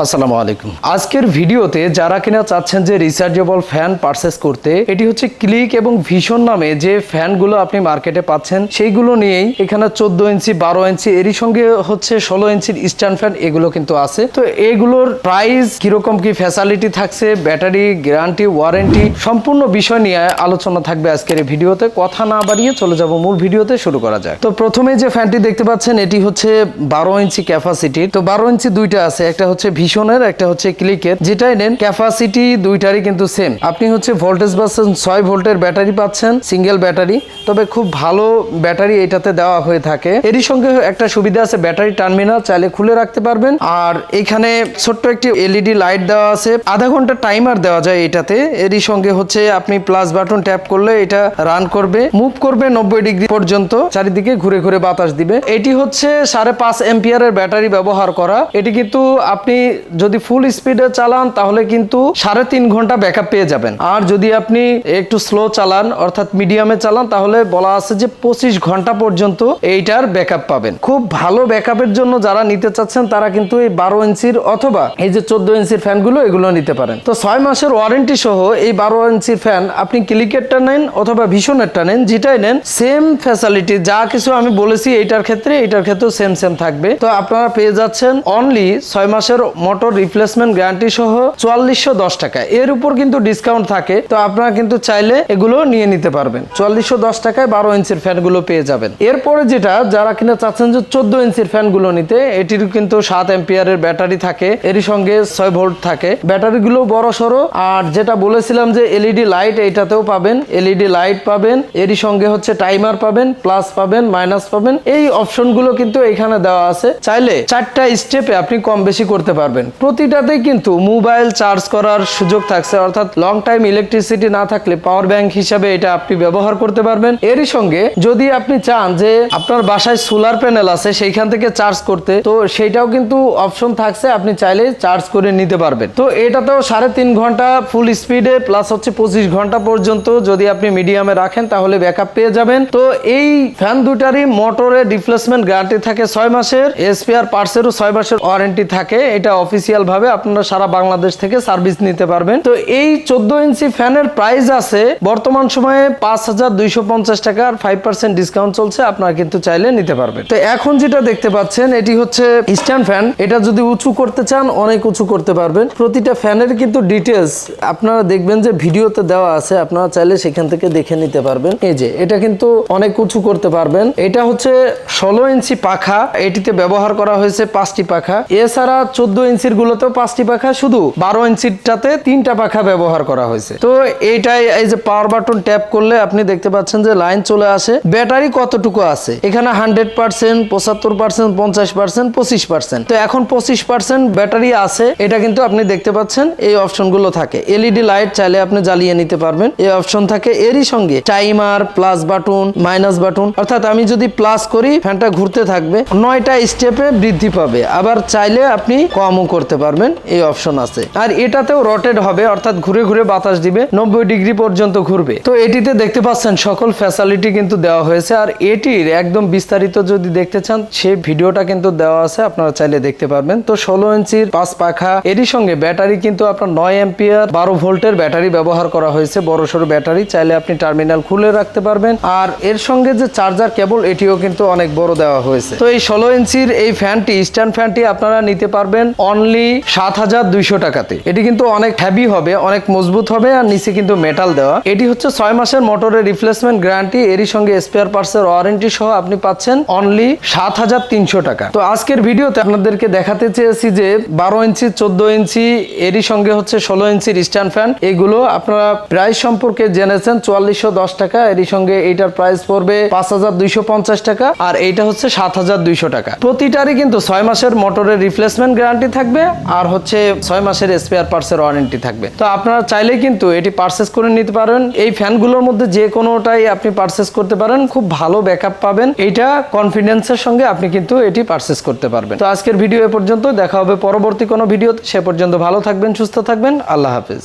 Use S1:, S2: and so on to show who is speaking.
S1: আসসালামু আলাইকুম। আজকের ভিডিওতে যারা কিনা চাচ্ছেন যে রিচার্জেবল ফ্যান পারচেস করতে, এটি হচ্ছে ক্লিক এবং ভীষণ নামে যে ফ্যানগুলো আপনি মার্কেটে পাচ্ছেন, সেইগুলো নিয়েই এখানে চোদ্দ ইঞ্চি, বারো ইঞ্চি, এরই সঙ্গে হচ্ছে ষোলো ইঞ্চির স্ট্যান্ড ফ্যান এগুলো কিন্তু আছে। তো এগুলোর প্রাইস কীরকম কি ফ্যাসিলিটি থাকছে ব্যাটারি গ্যারান্টি ওয়ারেন্টি সম্পূর্ণ বিষয় নিয়ে আলোচনা থাকবে আজকের এই ভিডিওতে। কথা না বাড়িয়ে চলে যাব মূল ভিডিওতে, শুরু করা যাক। তো প্রথমে যে ফ্যানটি দেখতে পাচ্ছেন, এটি হচ্ছে বারো ইঞ্চি ক্যাপাসিটির তো বারো ইঞ্চি দুইটা আছে, একটা হচ্ছে ভীষণের একটা হচ্ছে ক্লিকের, যেটাই নেন ক্যাপাসিটি দুইটারই কিন্তু সেম আপনি হচ্ছে ভোল্টেজ পাচ্ছেন, ছয় ভোল্টের ব্যাটারি পাচ্ছেন সিঙ্গেল ব্যাটারি। তবে খুব ভালো ব্যাটারি এটাতে দেওয়া হয়ে থাকে। এরই সঙ্গে একটা সুবিধা আছে, ব্যাটারি টার্মিনাল, চাইলে খুলে রাখতে পারবেন। আর এখানে ছোট্ট একটি এলইডি লাইট দেওয়া আছে। আধা ঘণ্টা টাইমার দেওয়া যায় এটাতে। এরই সঙ্গে হচ্ছে আপনি প্লাস বাটন ট্যাপ করলে এটা রান করবে। মুভ করবে নব্বই ডিগ্রি পর্যন্ত, চারিদিকে ঘুরে ঘুরে বাতাস দিবে। এটি হচ্ছে সাড়ে পাঁচ এম্পিয়ারের ব্যাটারি ব্যবহার করা। এটি কিন্তু আপনি যদি ফুল স্পিডে চালান, তাহলে কিন্তু সাড়ে তিন ঘণ্টা ব্যাকআপ পেয়ে যাবেন। আর যদি আপনি একটু স্লো চালান, অর্থাৎ মিডিয়ামে চালান, তাহলে বলা আছে যে পঁচিশ ঘণ্টা পর্যন্ত এইটার ব্যাকআপ পাবেন। খুব ভালো ব্যাকআপের জন্য যারা নিতে চাচ্ছেন, তারা কিন্তু এই বারো ইঞ্চির অথবা এই যে চোদ্দ ইঞ্চির ফ্যানগুলো এগুলো নিতে পারেন। তো ছয় মাসের ওয়ারেন্টি সহ এই বারো ইঞ্চির ফ্যান আপনি ক্লিকেরটা নেন অথবা ভীষণেরটা নেন, যেটাই নেন সেম ফ্যাসিলিটি যা কিছু আমি বলেছি, এইটার ক্ষেত্রে, এইটার ক্ষেত্রেও সেম সেম থাকবে। তো আপনারা পেয়ে যাচ্ছেন অনলি ছয় মাসের মোটর রিপ্লেসমেন্ট গ্যারান্টি সহ চুয়াল্লিশশো দশ টাকা। এর উপর কিন্তু ডিসকাউন্ট থাকে, তো আপনারা কিন্তু চাইলে এগুলো নিয়ে নিতে পারবেন। চুয়াল্লিশশো দশ টাকায় বারো ইঞ্চির ফ্যানগুলো পেয়ে যাবেন। এরপরে যেটা, যারা কিনা চাচ্ছেন যে চোদ্দ ইঞ্চির ফ্যানগুলো নিতে এটির কিন্তু সাত এম্পিয়ারের ব্যাটারি থাকে, এরই সঙ্গে ছয় ভোল্ট থাকে। ব্যাটারিগুলো বড় সড়ো, আর যেটা বলেছিলাম যে এলইডি লাইট এইটাতেও পাবেন এলইডি লাইট পাবেন, এরই সঙ্গে হচ্ছে টাইমার পাবেন প্লাস পাবেন মাইনাস পাবেন, এই অপশনগুলো কিন্তু এখানে দেওয়া আছে। চাইলে চারটা স্টেপে আপনি কম বেশি করতে পারবেন। প্রতিটাতেই কিন্তু মোবাইল চার্জ করার সুযোগ থাকছে, অর্থাৎ লং টাইম ইলেকট্রিসিটি না থাকলে পাওয়ার ব্যাংক হিসাবে এটা আপনি ব্যবহার করতে পারবেন। এরই সঙ্গে যদি আপনি চান যে আপনার বাসায় সোলার প্যানেল আছে সেইখান থেকে চার্জ করতে, তো সেইটাও কিন্তু অপশন থাকছে, আপনি চাইলে চার্জ করে নিতে পারবেন। তো এটাতেও সাড়ে তিন ঘণ্টা ফুল স্পিডে প্লাস হচ্ছে পঁচিশ ঘণ্টা পর্যন্ত যদি আপনি মিডিয়ামে রাখেন, তাহলে ব্যাকআপ পেয়ে যাবেন। তো এই ফ্যান দুটারই মোটরে রিপ্লেসমেন্ট গ্যারান্টি থাকে ছয় মাসের এসপিআর পার্টসেরও ছয় মাসের ওয়ারেন্টি থাকে, এটা অফিসিয়াল ভাবে আপনারা সারা বাংলাদেশ থেকে সার্ভিস নিতে পারবেন। তো এই চোদ্দ ইঞ্চি ফ্যানের প্রাইস আছে, বর্তমান সময়ে পাঁচ হাজার দুইশো পঞ্চাশ টাকার ফাইভ পার্সেন্ট ডিসকাউন্ট চলছে, আপনারা কিন্তু চাইলে নিতে পারবেন। তো এখন যেটা দেখতে পাচ্ছেন, এটি হচ্ছে স্ট্যান্ড ফ্যান এটা যদি উঁচু করতে চান, অনেক উঁচু করতে পারবেন। প্রতিটা ফ্যানের কিন্তু ডিটেলস আপনারা দেখবেন যে ভিডিওতে দেওয়া আছে, আপনারা চাইলে সেখান থেকে দেখে নিতে পারবেন। এই যে, এটা কিন্তু অনেক উঁচু করতে পারবেন। এটা হচ্ছে ষোলো ইঞ্চি পাখা। এটিতে ব্যবহার করা হয়েছে পাঁচটি পাখা। এছাড়া চোদ্দ ইঞ্চির গুলোতেও পাঁচটি পাখা, শুধু বারো ইঞ্চিটাতে তিনটা পাখা ব্যবহার করা হয়েছে। তো এইটাই এই যে পাওয়ার বাটন ট্যাপ করলে আপনি দেখতে পাচ্ছেন যে লাইন চলে আসে। ব্যাটারি কতটুকু আছে? এখানে হান্ড্রেড পার্সেন্ট পঁচাত্তর পার্সেন্ট পঞ্চাশ পার্সেন্ট পঁচিশ পার্সেন্ট তো এখন পঁচিশ পার্সেন্ট ব্যাটারি আছে, এটা কিন্তু আপনি দেখতে পাচ্ছেন, এই অপশনগুলো থাকে। এলইডি লাইট চাইলে আপনি জ্বালিয়ে নিতে পারবেন। এই অপশন থাকে এরই সঙ্গে। Timer plus button minus button অর্থাৎ আমি যদি প্লাস করি ফ্যানটা ঘুরতে থাকবে, নয়টা স্টেপে বৃদ্ধি পাবে। আবার চাইলে আপনি কমও করতে পারবেন, এই অপশন আছে। আর এটাতেও রটেড হবে, অর্থাৎ ঘুরে ঘুরে বাতাস দিবে, নব্বই ডিগ্রি পর্যন্ত ঘুরবে। তো এটিতে দেখতে পাচ্ছেন, সকল ফ্যাসিলিটি কিন্তু দেওয়া হয়েছে। আর এটির একদম বিস্তারিত যদি দেখতে চান, সে ভিডিওটা কিন্তু দেওয়া আছে, আপনারা চাইলে দেখতে পারবেন। তো ষোলো ইঞ্চির পাঁচ পাখা, এরই সঙ্গে ব্যাটারি কিন্তু আপনার নয় এম্পিয়ার বারো ভোল্টের ব্যাটারি ব্যবহার করা হয়েছে, বড় সড়ো ব্যাটারি। চাইলে আপনি টার্মিনাল খুলে রাখতে পারবেন। আর এর সঙ্গে যে চার্জার কেবল এটিও কিন্তু অনেক বড় দেওয়া হয়েছে। তো এই ষোলো ইঞ্চির এই ফ্যানটি স্ট্যান্ড ফ্যানটি আপনারা নিতে পারবেন। অনলি সাত হাজার দুইশো টাকাতে। এটি কিন্তু অনেক হ্যাভি হবে, অনেক মজবুত হবে আর নিচে কিন্তু মেটাল দেওয়া। এটি হচ্ছে ছয় মাসের মোটরের রিপ্লেসমেন্ট গ্যারান্টি এরই সঙ্গে স্পেয়ার পার্টসের ওয়ারেন্টি সহ আপনি পাচ্ছেন অনলি সাত হাজার তিনশো টাকা। তো আজকের ভিডিওতে আপনাদেরকে দেখাতে চেয়েছি যে বারো ইঞ্চি, চোদ্দ ইঞ্চি, এরই সঙ্গে হচ্ছে ষোলো ইঞ্চির স্ট্যান্ড ফ্যান এগুলো আপনারা প্রাইস সম্পর্কে জেনেছেন চুয়াল্লিশশো দশ টাকা, এরই সঙ্গে এইটার প্রাইস পড়বে পাঁচ হাজার দুইশো পঞ্চাশ টাকা, আর এইটা হচ্ছে সাত হাজার দুইশো টাকা। প্রতিটারই কিন্তু ছয় মাসের মোটরের রিপ্লেসমেন্ট গ্যারান্টি থাকবে আর হচ্ছে ছয় মাসের স্পেয়ার পার্টসের ওয়ারেন্টি থাকবে। তো আপনারা চাইলে কিন্তু এটি পারচেস করে নিতে পারেন। এই ফ্যানগুলোর মধ্যে যে কোনোটাই আপনি পারচেস করতে পারেন, খুব ভালো ব্যাকআপ পাবেন। এইটা কনফিডেন্সের সঙ্গে আপনি কিন্তু এটি পারচেস করতে পারবেন। তো আজকের ভিডিও এ পর্যন্ত, দেখা হবে পরবর্তী কোনো ভিডিও সে পর্যন্ত ভালো থাকবেন, সুস্থ থাকবেন। আল্লাহ হাফিজ।